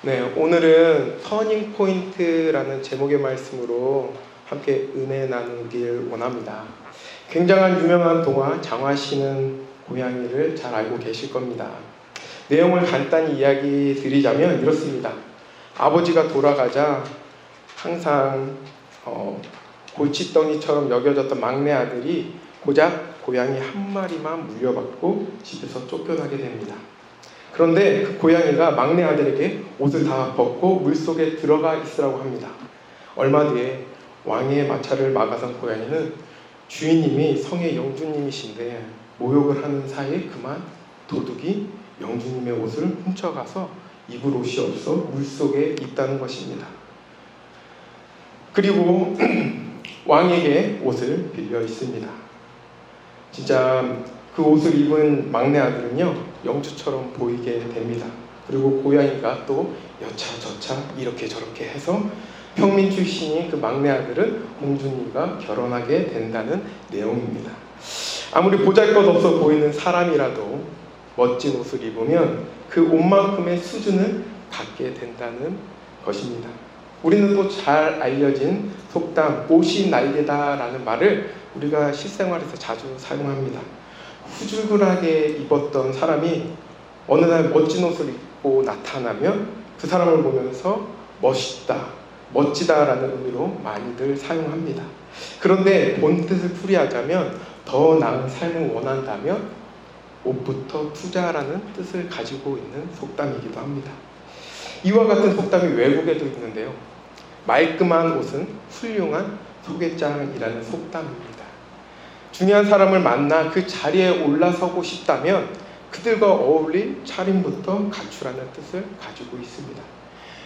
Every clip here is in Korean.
네, 오늘은 터닝 포인트라는 제목의 말씀으로 함께 은혜 나누길 원합니다. 굉장한 유명한 동화 장화 씨는 고양이를 잘 알고 계실 겁니다. 내용을 간단히 이야기 드리자면 이렇습니다. 아버지가 돌아가자 항상 어, 골칫덩이처럼 여겨졌던 막내 아들이 고작 고양이 한 마리만 물려받고 집에서 쫓겨나게 됩니다. 그런데 그 고양이가 막내 아들에게 옷을 다 벗고 물속에 들어가 있으라고 합니다. 얼마 뒤에 왕의 마차를 막아선 고양이는 주인님이 성의 영주님이신데 모욕을 하는 사이에 그만 도둑이 영주님의 옷을 훔쳐가서 입을 옷이 없어 물속에 있다는 것입니다. 그리고 왕에게 옷을 빌려 있습니다. 진짜 그 옷을 입은 막내 아들은요 영주처럼 보이게 됩니다. 그리고 고양이가 또 여차저차 이렇게 저렇게 해서 평민 출신인 그 막내 아들은 공주님과 결혼하게 된다는 내용입니다. 아무리 보잘것없어 보이는 사람이라도 멋진 옷을 입으면 그 옷만큼의 수준을 갖게 된다는 것입니다. 우리는 또 잘 알려진 속담 옷이 날개다라는 말을 우리가 실생활에서 자주 사용합니다. 후줄근하게 입었던 사람이 어느 날 멋진 옷을 입고 나타나면 그 사람을 보면서 멋있다, 멋지다라는 의미로 많이들 사용합니다. 그런데 본 뜻을 풀이하자면 더 나은 삶을 원한다면 옷부터 투자라는 뜻을 가지고 있는 속담이기도 합니다. 이와 같은 속담이 외국에도 있는데요. 말끔한 옷은 훌륭한 소개장이라는 속담입니다. 중요한 사람을 만나 그 자리에 올라서고 싶다면 그들과 어울릴 차림부터 갖추라는 뜻을 가지고 있습니다.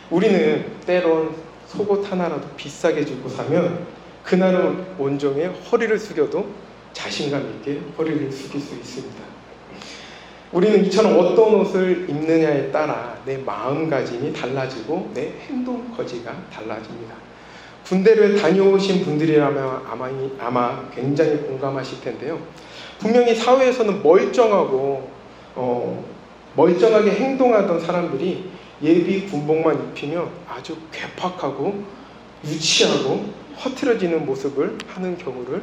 우리는 때론 속옷 하나라도 비싸게 주고 사면 그날은 온종일 허리를 숙여도 자신감 있게 허리를 숙일 수 있습니다. 우리는 이처럼 어떤 옷을 입느냐에 따라 내 마음가짐이 달라지고 내 행동 거지가 달라집니다. 군대를 다녀오신 분들이라면 아마, 아마 굉장히 공감하실 텐데요. 분명히 사회에서는 멀쩡하고 어, 멀쩡하게 행동하던 사람들이 예비 군복만 입히면 아주 괴팍하고 유치하고 허트러지는 모습을 하는 경우를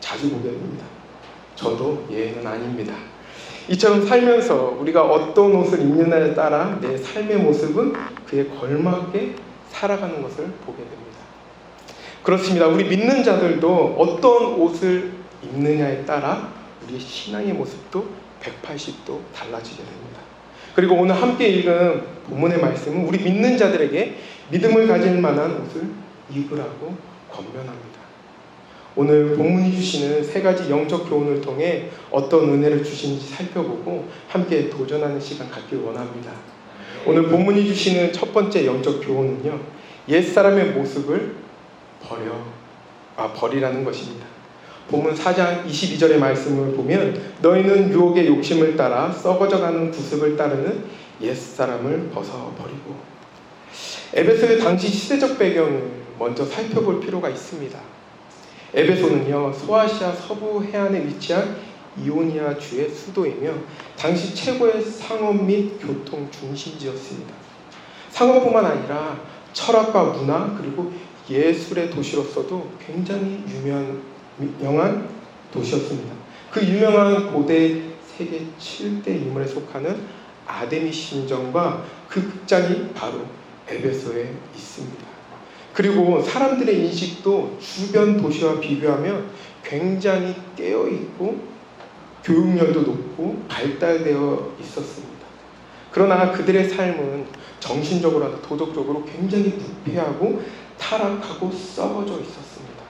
자주 보게 됩니다. 저도 예외는 아닙니다. 이처럼 살면서 우리가 어떤 옷을 입느냐에 따라 내 삶의 모습은 그에 걸맞게 살아가는 것을 보게 됩니다. 그렇습니다. 우리 믿는 자들도 어떤 옷을 입느냐에 따라 우리 신앙의 모습도 180도 달라지게 됩니다. 그리고 오늘 함께 읽은 본문의 말씀은 우리 믿는 자들에게 믿음을 가질 만한 옷을 입으라고 권면합니다. 오늘 본문이 주시는 세 가지 영적 교훈을 통해 어떤 은혜를 주시는지 살펴보고 함께 도전하는 시간 갖길 원합니다. 오늘 본문이 주시는 첫 번째 영적 교훈은요. 옛사람의 모습을 버려 아 버리라는 것입니다. 본문 4장 22절의 말씀을 보면 너희는 유혹의 욕심을 따라 썩어져가는 구습을 따르는 옛사람을 벗어버리고 에베소의 당시 시대적 배경을 먼저 살펴볼 필요가 있습니다. 에베소는요 소아시아 서부 해안에 위치한 이오니아 주의 수도이며 당시 최고의 상업 및 교통 중심지였습니다. 상업뿐만 아니라 철학과 문화 그리고 예술의 도시로서도 굉장히 유명한 도시였습니다. 그 유명한 고대 세계 7대 인물에 속하는 아데미 신전과 그 극장이 바로 에베소에 있습니다. 그리고 사람들의 인식도 주변 도시와 비교하면 굉장히 깨어 있고 교육열도 높고 발달되어 있었습니다. 그러나 그들의 삶은 정신적으로나 도덕적으로 굉장히 부패하고 타락하고 썩어져 있었습니다.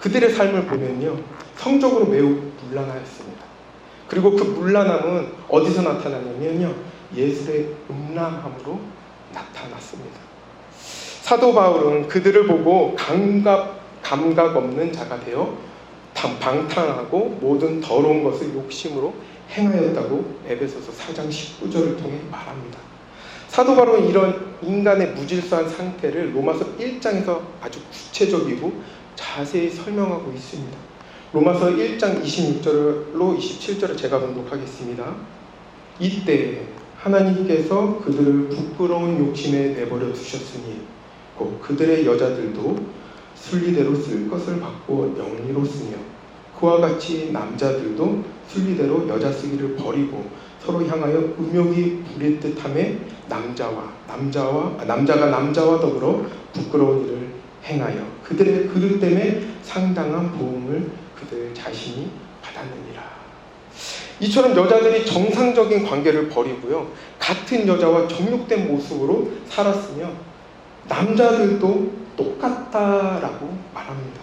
그들의 삶을 보면요. 성적으로 매우 문란하였습니다. 그리고 그 문란함은 어디서 나타나냐면요. 예술의 음란함으로 나타났습니다. 사도 바울은 그들을 보고 감각, 감각 없는 자가 되어 방탕하고 모든 더러운 것을 욕심으로 행하였다고 에베소서 4장 19절을 통해 말합니다. 사도 바울은 이런 인간의 무질서한 상태를 로마서 1장에서 아주 구체적이고 자세히 설명하고 있습니다. 로마서 1장 26절로 27절을 제가 번독하겠습니다. 이때 하나님께서 그들을 부끄러운 욕심에 내버려 두셨으니 곧 그들의 여자들도 순리대로 쓸 것을 받고 영리로 쓰며 그와 같이 남자들도 순리대로 여자 쓰기를 버리고 서로 향하여 음욕이 부릴 듯함에 남자와 남자와 아, 남자가 남자와 더불어 부끄러운 일을 행하여 그들의 그들 때문에 상당한 보험을 그들 자신이 받았느니라. 이처럼 여자들이 정상적인 관계를 버리고요. 같은 여자와 정욕된 모습으로 살았으며 남자들도 똑같다라고 말합니다.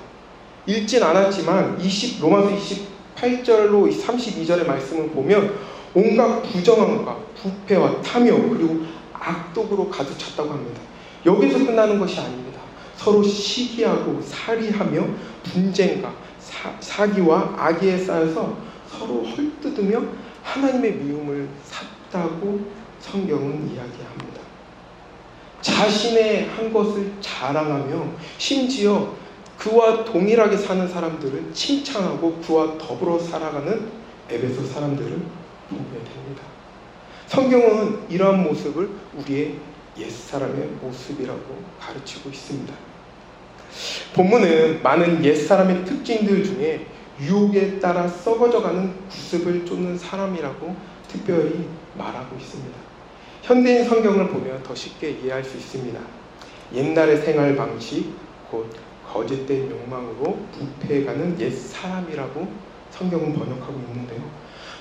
읽진 않았지만 20 로마서 28절로 32절의 말씀을 보면 온갖 부정함과 부패와 탐욕 그리고 악독으로 가득 찼다고 합니다. 여기서 끝나는 것이 아닙니다. 서로 시기하고 살이하며 분쟁과 사, 사기와 악의에 쌓여서 서로 헐뜯으며 하나님의 미움을 샀다고 성경은 이야기합니다. 자신의 한 것을 자랑하며 심지어 그와 동일하게 사는 사람들을 칭찬하고 그와 더불어 살아가는 에베소 사람들을 보게 됩니다. 성경은 이러한 모습을 우리의 옛사람의 모습이라고 가르치고 있습니다. 본문은 많은 옛사람의 특징들 중에 유혹에 따라 썩어져가는 구습을 쫓는 사람이라고 특별히 말하고 있습니다. 현대인 성경을 보면 더 쉽게 이해할 수 있습니다. 옛날의 생활 방식, 곧 거짓된 욕망으로 부패해가는 옛 사람이라고 성경은 번역하고 있는데요.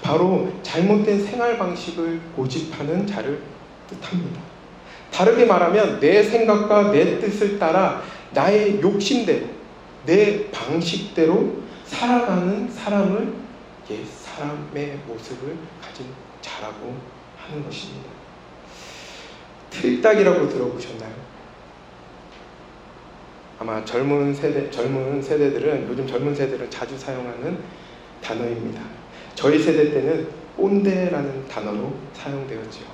바로 잘못된 생활 방식을 고집하는 자를 뜻합니다. 다르게 말하면 내 생각과 내 뜻을 따라 나의 욕심대로 내 방식대로 살아가는 사람을 옛 사람의 모습을 가진 자라고 하는 것입니다. 틀딱이라고 들어보셨나요? 아마 젊은 세대 젊은 세대들은 요즘 젊은 세대들은 자주 사용하는 단어입니다. 저희 세대 때는 꼰대라는 단어로 사용되었지요.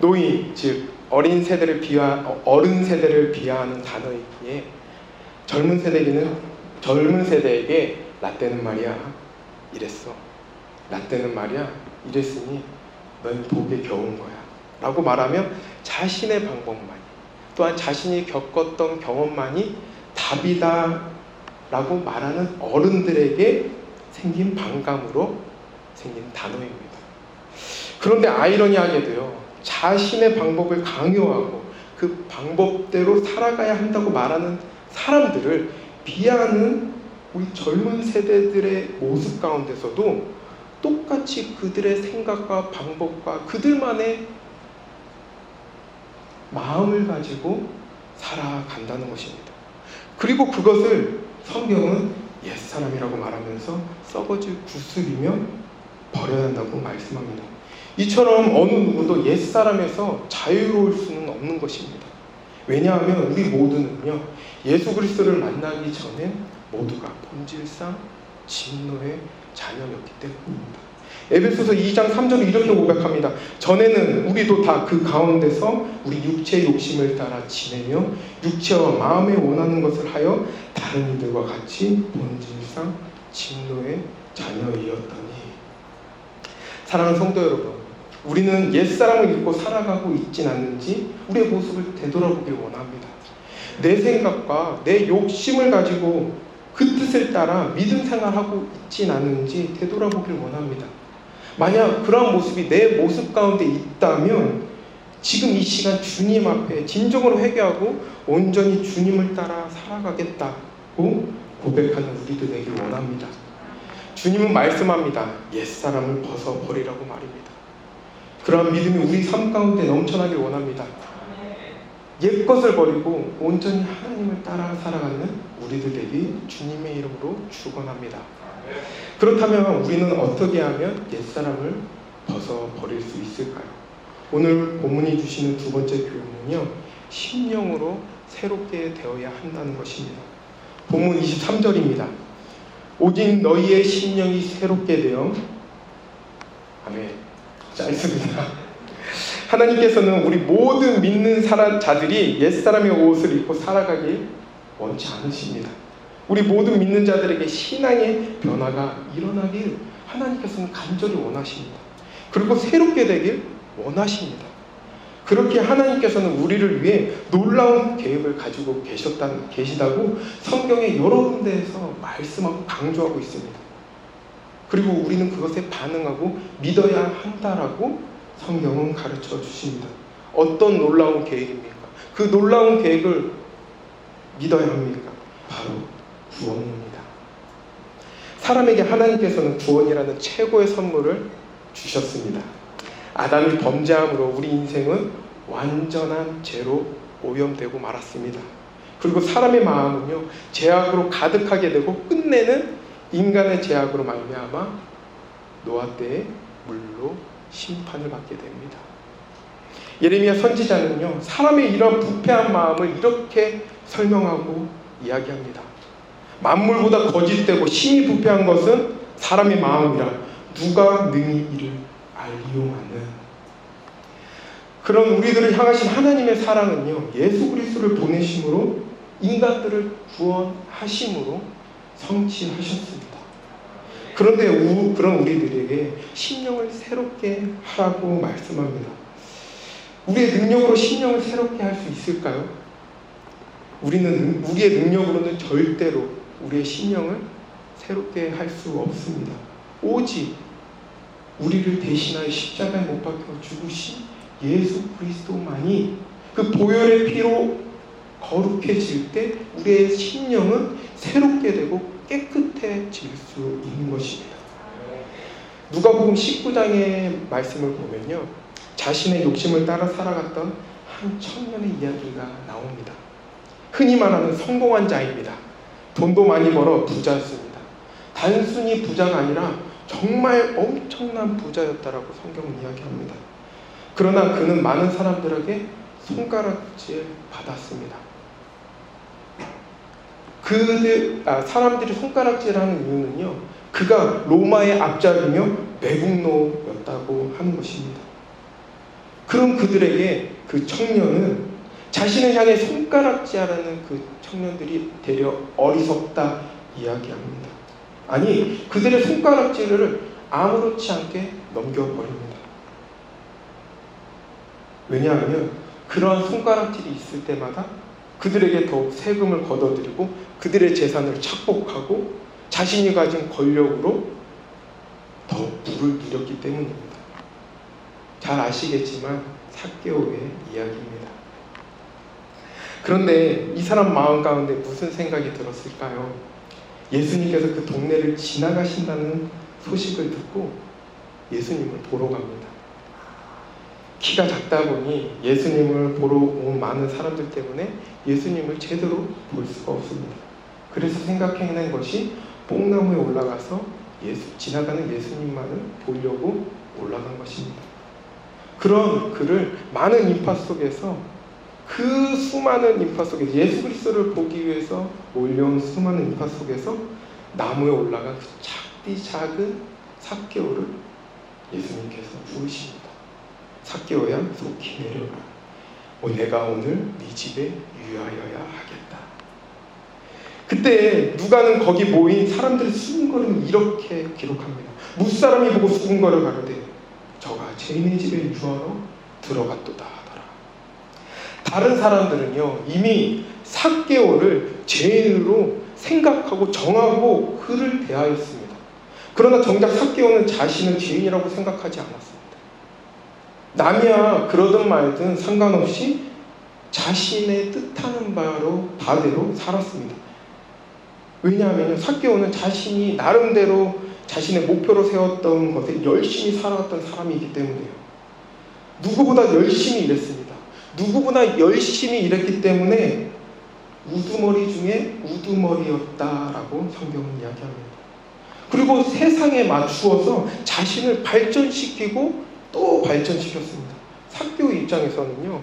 노인 즉 어린 세대를 비하 어른 세대를 비하하는 단어이기에 젊은 세대에게는 젊은 세대에게 라떼는 말이야 이랬어. 라떼는 말이야 이랬으니 넌 복에 겨운 거야. 라고 말하며 자신의 방법만 또한 자신이 겪었던 경험만이 답이다 라고 말하는 어른들에게 생긴 반감으로 생긴 단어입니다. 그런데 아이러니하게도요, 자신의 방법을 강요하고 그 방법대로 살아가야 한다고 말하는 사람들을 비하하는 우리 젊은 세대들의 모습 가운데서도 똑같이 그들의 생각과 방법과 그들만의 마음을 가지고 살아간다는 것입니다. 그리고 그것을 성경은 옛 사람이라고 말하면서 썩어질 구슬이며 버려야 한다고 말씀합니다. 이처럼 어느 누구도 옛 사람에서 자유로울 수는 없는 것입니다. 왜냐하면 우리 모두는요, 예수 그리스도를 만나기 전에 모두가 본질상 진노의 자녀였기 때문입니다. 에베소서 2장 3절에 이렇게 고백합니다. 전에는 우리도 다 그 가운데서 우리 육체의 욕심을 따라 지내며 육체와 마음에 원하는 것을 하여 다른 이들과 같이 본질상 진노의 자녀이었더니 사랑하는 성도 여러분 우리는 옛사람을 잊고 살아가고 있진 않는지 우리의 모습을 되돌아보길 원합니다. 내 생각과 내 욕심을 가지고 그 뜻을 따라 믿음 생활하고 있진 않은지 되돌아보길 원합니다. 만약 그러한 모습이 내 모습 가운데 있다면 지금 이 시간 주님 앞에 진정으로 회개하고 온전히 주님을 따라 살아가겠다고 고백하는 우리들 되길 원합니다. 주님은 말씀합니다. 옛사람을 벗어버리라고 말입니다. 그러한 믿음이 우리 삶 가운데 넘쳐나길 원합니다. 옛 것을 버리고 온전히 하나님을 따라 살아가는 우리들 되기 주님의 이름으로 축원합니다. 그렇다면 우리는 어떻게 하면 옛사람을 벗어버릴 수 있을까요? 오늘 본문이 주시는 두 번째 교훈은요, 심령으로 새롭게 되어야 한다는 것입니다. 본문 23절입니다. 오직 너희의 심령이 새롭게 되어, 아멘. 짧습니다. 하나님께서는 우리 모든 믿는 사람 자들이 옛사람의 옷을 입고 살아가길 원치 않으십니다. 우리 모든 믿는 자들에게 신앙의 변화가 일어나길 하나님께서는 간절히 원하십니다. 그리고 새롭게 되길 원하십니다. 그렇게 하나님께서는 우리를 위해 놀라운 계획을 가지고 계셨다, 계시다고 성경의 여러 군데에서 말씀하고 강조하고 있습니다. 그리고 우리는 그것에 반응하고 믿어야 한다라고 성경은 가르쳐 주십니다. 어떤 놀라운 계획입니까? 그 놀라운 계획을 믿어야 합니까? 바로 구원입니다. 사람에게 하나님께서는 구원이라는 최고의 선물을 주셨습니다. 아담이 범죄함으로 우리 인생은 완전한 죄로 오염되고 말았습니다. 그리고 사람의 마음은요 죄악으로 가득하게 되고 끝내는 인간의 죄악으로 말미암아 노아 때의 물로 심판을 받게 됩니다. 예레미야 선지자는요 사람의 이런 부패한 마음을 이렇게 설명하고 이야기합니다. 만물보다 거짓되고 심히 부패한 것은 사람의 마음이라 누가 능히 이를 알리용하는 그런 우리들을 향하신 하나님의 사랑은요 예수 그리스도를 보내심으로 인간들을 구원하심으로 성취하셨습니다. 그런데 우, 그런 우리들에게 심령을 새롭게 하라고 말씀합니다. 우리의 능력으로 심령을 새롭게 할 수 있을까요? 우리는 우리의 능력으로는 절대로 우리의 심령을 새롭게 할 수 없습니다. 오직 우리를 대신하여 십자가에 못 박혀 죽으신 예수 그리스도만이 그 보혈의 피로 거룩해질 때 우리의 심령은 새롭게 되고 깨끗해질 수 있는 것입니다. 누가복음 19장의 말씀을 보면요. 자신의 욕심을 따라 살아갔던 한 청년의 이야기가 나옵니다. 흔히 말하는 성공한 자입니다. 돈도 많이 벌어 부자였습니다. 단순히 부자가 아니라 정말 엄청난 부자였다라고 성경은 이야기합니다. 그러나 그는 많은 사람들에게 손가락질 받았습니다. 그들 아, 사람들이 손가락질하는 이유는요. 그가 로마의 앞잡이며 매국노였다고 하는 것입니다. 그럼 그들에게 그 청년은 자신을 향해 손가락질하는 그 청년들이 되려 어리석다 이야기합니다. 아니 그들의 손가락질을 아무렇지 않게 넘겨버립니다. 왜냐하면 그러한 손가락질이 있을 때마다 그들에게 더욱 세금을 걷어들이고 그들의 재산을 착복하고 자신이 가진 권력으로 더 부를 누렸기 때문입니다. 잘 아시겠지만 사개오의 이야기입니다. 그런데 이 사람 마음 가운데 무슨 생각이 들었을까요? 예수님께서 그 동네를 지나가신다는 소식을 듣고 예수님을 보러 갑니다. 키가 작다 보니 예수님을 보러 온 많은 사람들 때문에 예수님을 제대로 볼 수가 없습니다. 그래서 생각해낸 것이 뽕나무에 올라가서 예수, 지나가는 예수님만을 보려고 올라간 것입니다. 그런 그를 많은 인파 속에서 그 수많은 인파 속에 예수 그리스도를 보기 위해서 몰려온 수많은 인파 속에서 나무에 올라간 그 작디 작은 삭개오를 예수님께서 부르십니다. 삭개오야 속히 내려라. 어, 내가 오늘 네 집에 유하여야 하겠다. 그때 누가는 거기 모인 사람들의 수군거림을 이렇게 기록합니다. 무사람이 보고 수군거려 가로되 저가 죄인의 집에 유하러 들어갔도다. 다른 사람들은요 이미 삭개오를 죄인으로 생각하고 정하고 그를 대하였습니다. 그러나 정작 삭개오는 자신은 죄인이라고 생각하지 않았습니다. 남이야 그러든 말든 상관없이 자신의 뜻하는 바로 바대로 살았습니다. 왜냐하면 삭개오는 자신이 나름대로 자신의 목표로 세웠던 것에 열심히 살아왔던 사람이기 때문에요. 누구보다 열심히 일했습니다. 누구보다 열심히 일했기 때문에 우두머리 중에 우두머리였다라고 성경은 이야기합니다. 그리고 세상에 맞추어서 자신을 발전시키고 또 발전시켰습니다. 삭교 입장에서는요.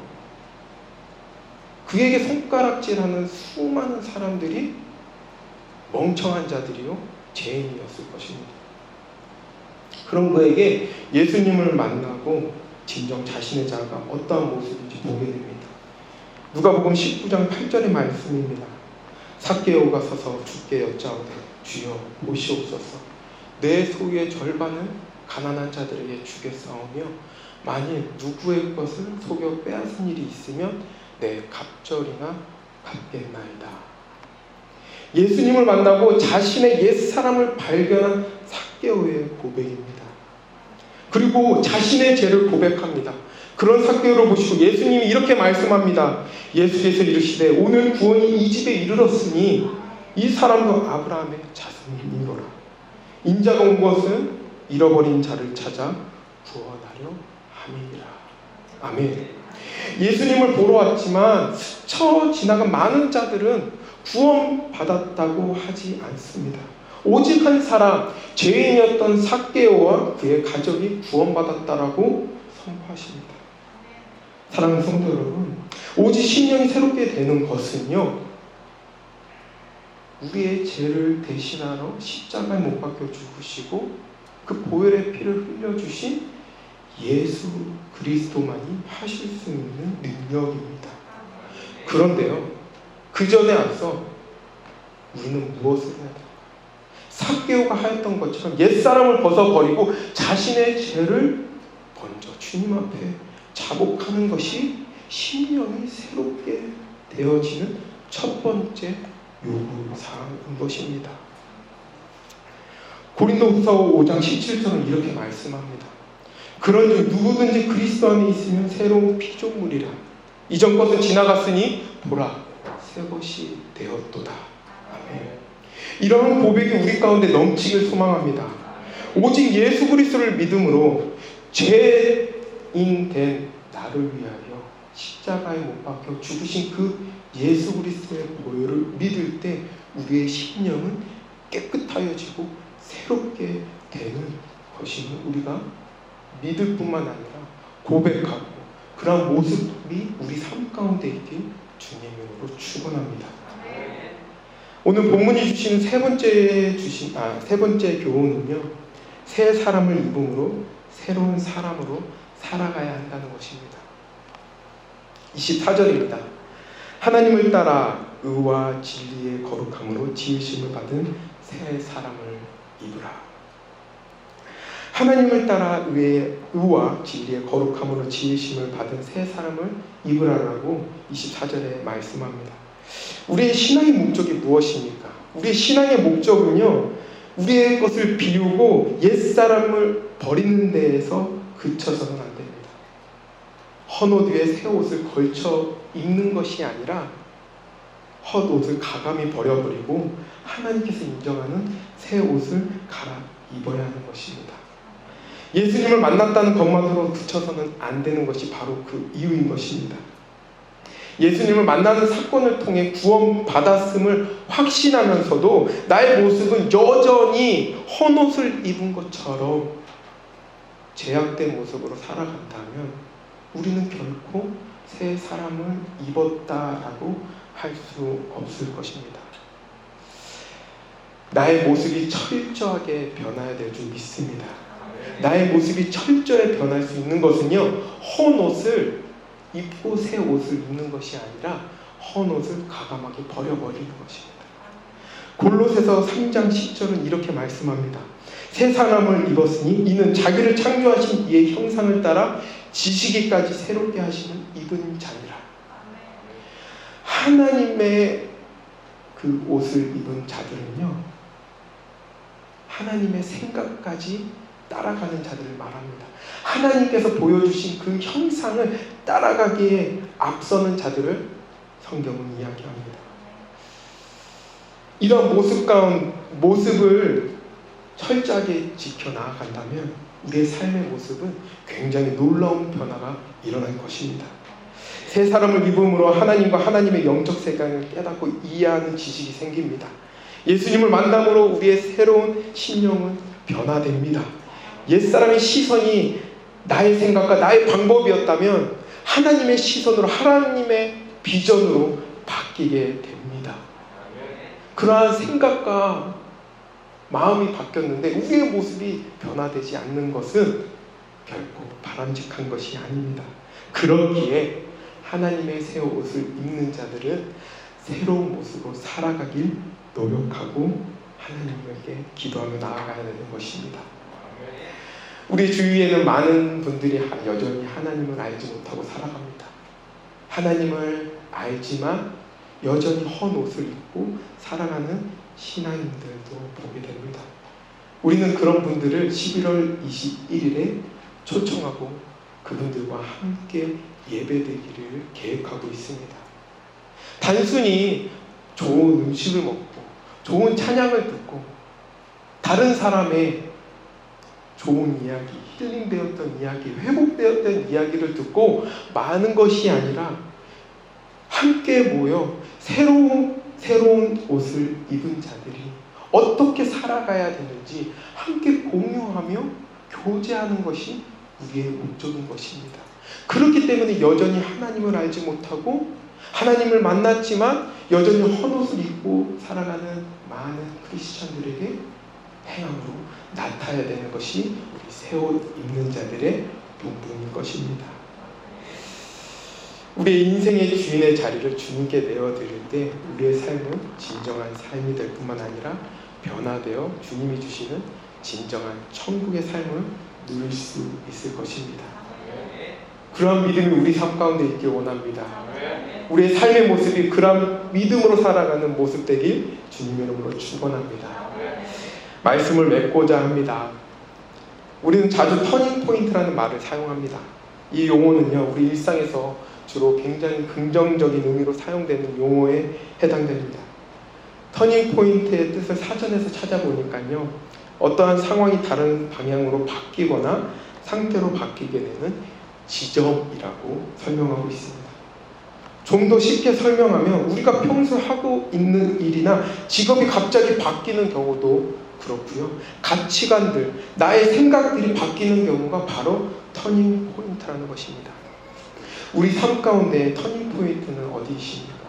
그에게 손가락질하는 수많은 사람들이 멍청한 자들이요 죄인이었을 것입니다. 그런 그에게 예수님을 만나고 진정 자신의 자아가 어떠한 모습인지 보게 됩니다. 누가복음 19장 8절의 말씀입니다. 삭개오가 서서 주께 여짜오되 주여 보시옵소서 내 소유의 절반을 가난한 자들에게 주겠사오며 만일 누구의 것을 속여 빼앗은 일이 있으면 내 갑절이나 갚겠나이다. 예수님을 만나고 자신의 옛 사람을 발견한 사개오의 고백입니다. 그리고 자신의 죄를 고백합니다. 그런 사개오를 보시고 예수님이 이렇게 말씀합니다. 예수께서 이르시되 오늘 구원이 이 집에 이르렀으니 이 사람도 아브라함의 자손이니로라. 인자가 온 것은 잃어버린 자를 찾아 구원하려 함이니라. 아멘. 예수님을 보러 왔지만 스쳐 지나간 많은 자들은 구원받았다고 하지 않습니다. 오직 한 사람, 죄인이었던 사개오와 그의 가족이 구원받았다라고 선포하십니다. 사랑하는 성도 여러분, 오직 신령이 새롭게 되는 것은요, 우리의 죄를 대신하러 십자가에 못 박혀 죽으시고 그 보혈의 피를 흘려주신 예수 그리스도만이 하실 수 있는 능력입니다. 그런데요, 그 전에 앞서 우리는 무엇을 해야 될까? 사개오가 하였던 것처럼 옛사람을 벗어버리고 자신의 죄를 먼저 주님 앞에 자복하는 것이 심령이 새롭게 되어지는 첫 번째 요구사항인 것입니다. 고린도후서 5장 17절은 이렇게 말씀합니다. 그런즉 누구든지 그리스도 안에 있으면 새로운 피조물이라 이전 것은 지나갔으니 보라 새 것이 되었도다. 아멘. 이러한 고백이 우리 가운데 넘치길 소망합니다. 오직 예수 그리스도를 믿음으로 죄인 된 나를 위하여 십자가에 못 박혀 죽으신 그 예수 그리스도의 보혈을 믿을 때 우리의 심령은 깨끗하여지고 새롭게 되는 것임을 우리가 믿을 뿐만 아니라 고백하고 그런 모습이 우리 삶 가운데 있길 주님으로 축원합니다. 오늘 본문이 주시는 세 번째 주신 아 세 번째 교훈은요. 새 사람을 입음으로 새로운 사람으로 살아가야 한다는 것입니다. 24절입니다. 하나님을 따라 의와 진리의 거룩함으로 지으심을 받은 새 사람을 입으라. 하나님을 따라 의의, 의와 진리의 거룩함으로 지으심을 받은 새 사람을 입으라라고 24절에 말씀합니다. 우리의 신앙의 목적이 무엇입니까? 우리의 신앙의 목적은요, 우리의 것을 비우고 옛사람을 버리는 데에서 그쳐서는 안 됩니다. 헌옷 위에 새 옷을 걸쳐 입는 것이 아니라 헛옷을 가감히 버려버리고 하나님께서 인정하는 새 옷을 갈아 입어야 하는 것입니다. 예수님을 만났다는 것만으로 그쳐서는 안 되는 것이 바로 그 이유인 것입니다. 예수님을 만나는 사건을 통해 구원받았음을 확신하면서도 나의 모습은 여전히 헌옷을 입은 것처럼 제약된 모습으로 살아간다면 우리는 결코 새 사람을 입었다라고 할 수 없을 것입니다. 나의 모습이 철저하게 변해야 될 줄 믿습니다. 나의 모습이 철저히 변할 수 있는 것은요, 헌 옷을 입고 새 옷을 입는 것이 아니라 헌 옷을 가감하게 버려버리는 것입니다. 골로새서 3장 10절은 이렇게 말씀합니다. 새 사람을 입었으니 이는 자기를 창조하신 이의 형상을 따라 지시기까지 새롭게 하시는 입은 자니라. 하나님의 그 옷을 입은 자들은요, 하나님의 생각까지 따라가는 자들을 말합니다. 하나님께서 보여주신 그 형상을 따라가기에 앞서는 자들을 성경은 이야기합니다. 이런 모습 가운 모습을 철저하게 지켜 나아간다면 우리의 삶의 모습은 굉장히 놀라운 변화가 일어날 것입니다. 새 사람을 입음으로 하나님과 하나님의 영적 세상을 깨닫고 이해하는 지식이 생깁니다. 예수님을 만남으로 우리의 새로운 심령은 변화됩니다. 옛사람의 시선이 나의 생각과 나의 방법이었다면 하나님의 시선으로 하나님의 비전으로 바뀌게 됩니다. 그러한 생각과 마음이 바뀌었는데 우리의 모습이 변화되지 않는 것은 결코 바람직한 것이 아닙니다. 그렇기에 하나님의 새 옷을 입는 자들은 새로운 모습으로 살아가길 노력하고 하나님께 기도하며 나아가야 되는 것입니다. 우리 주위에는 많은 분들이 하- 여전히 하나님을 알지 못하고 살아갑니다. 하나님을 알지만 여전히 헌 옷을 입고 살아가는 신앙인들도 보게 됩니다. 우리는 그런 분들을 11월 21일에 초청하고 그분들과 함께 예배드리기를 계획하고 있습니다. 단순히 좋은 음식을 먹고 좋은 찬양을 듣고 다른 사람의 좋은 이야기, 힐링되었던 이야기, 회복되었던 이야기를 듣고 많은 것이 아니라 함께 모여 새로운 새로운 옷을 입은 자들이 어떻게 살아가야 되는지 함께 공유하며 교제하는 것이 우리의 목적인 것입니다. 그렇기 때문에 여전히 하나님을 알지 못하고 하나님을 만났지만 여전히 헛옷을 입고 살아가는 많은 크리스천들에게 행함으로 나타야 되는 것이 우리 새 옷 입는 자들의 본분인 것입니다. 우리의 인생의 주인의 자리를 주님께 내어드릴 때 우리의 삶은 진정한 삶이 될 뿐만 아니라 변화되어 주님이 주시는 진정한 천국의 삶을 누릴 수 있을 것입니다. 그러한 믿음이 우리 삶 가운데 있길 원합니다. 우리의 삶의 모습이 그런 믿음으로 살아가는 모습 되길 주님의 이름으로 축원합니다. 말씀을 맺고자 합니다. 우리는 자주 터닝 포인트라는 말을 사용합니다. 이 용어는요, 우리 일상에서 주로 굉장히 긍정적인 의미로 사용되는 용어에 해당됩니다. 터닝 포인트의 뜻을 사전에서 찾아보니까요, 어떠한 상황이 다른 방향으로 바뀌거나 상태로 바뀌게 되는 지점이라고 설명하고 있습니다. 좀 더 쉽게 설명하면 우리가 평소 하고 있는 일이나 직업이 갑자기 바뀌는 경우도 그렇고요. 가치관들, 나의 생각들이 바뀌는 경우가 바로 터닝 포인트라는 것입니다. 우리 삶 가운데 터닝 포인트는 어디이십니까?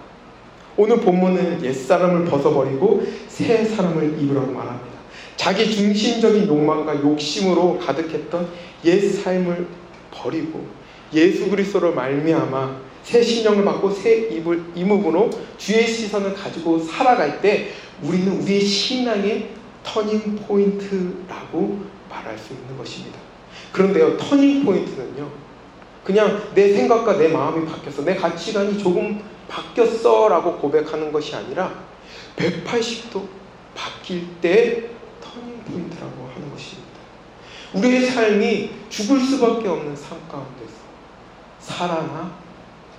오늘 본문은 옛사람을 벗어버리고 새 사람을 입으라고 말합니다. 자기 중심적인 욕망과 욕심으로 가득했던 옛 삶을 버리고 예수 그리스도로 말미암아 새 신령을 받고 새 입을 임음으로 주의 시선을 가지고 살아갈 때 우리는 우리의 신앙의 터닝 포인트라고 말할 수 있는 것입니다. 그런데요, 터닝 포인트는요, 그냥 내 생각과 내 마음이 바뀌었어, 내 가치관이 조금 바뀌었어라고 고백하는 것이 아니라 180도 바뀔 때 터닝 포인트라고 하는 것입니다. 우리의 삶이 죽을 수밖에 없는 삶 가운데서 살아나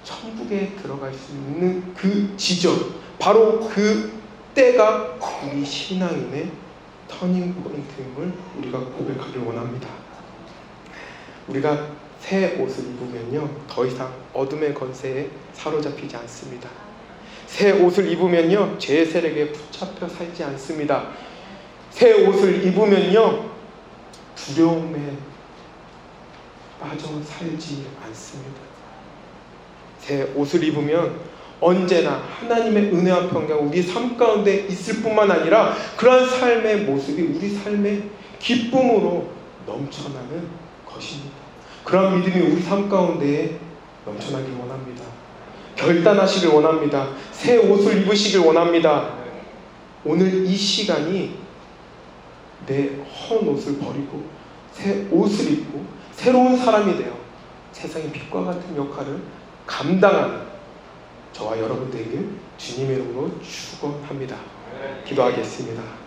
천국에 들어갈 수 있는 그 지점, 바로 그 때가 우리 신앙인의 터닝 포인트임을 우리가 고백하길 원합니다. 우리가 새 옷을 입으면요, 더 이상 어둠의 건세에 사로잡히지 않습니다. 새 옷을 입으면요, 죄의 세력에 붙잡혀 살지 않습니다. 새 옷을 입으면요, 두려움에 빠져 살지 않습니다. 새 옷을 입으면 언제나 하나님의 은혜와 평강 우리 삶 가운데 있을 뿐만 아니라 그러한 삶의 모습이 우리 삶의 기쁨으로 넘쳐나는 것입니다. 그러한 믿음이 우리 삶 가운데 넘쳐나길 원합니다. 결단하시길 원합니다. 새 옷을 입으시길 원합니다. 오늘 이 시간이 내 헌 옷을 버리고 새 옷을 입고 새로운 사람이 되어 세상의 빛과 같은 역할을 감당하는 저와 여러분 되길 주님의 이름으로 축원합니다. 기도하겠습니다.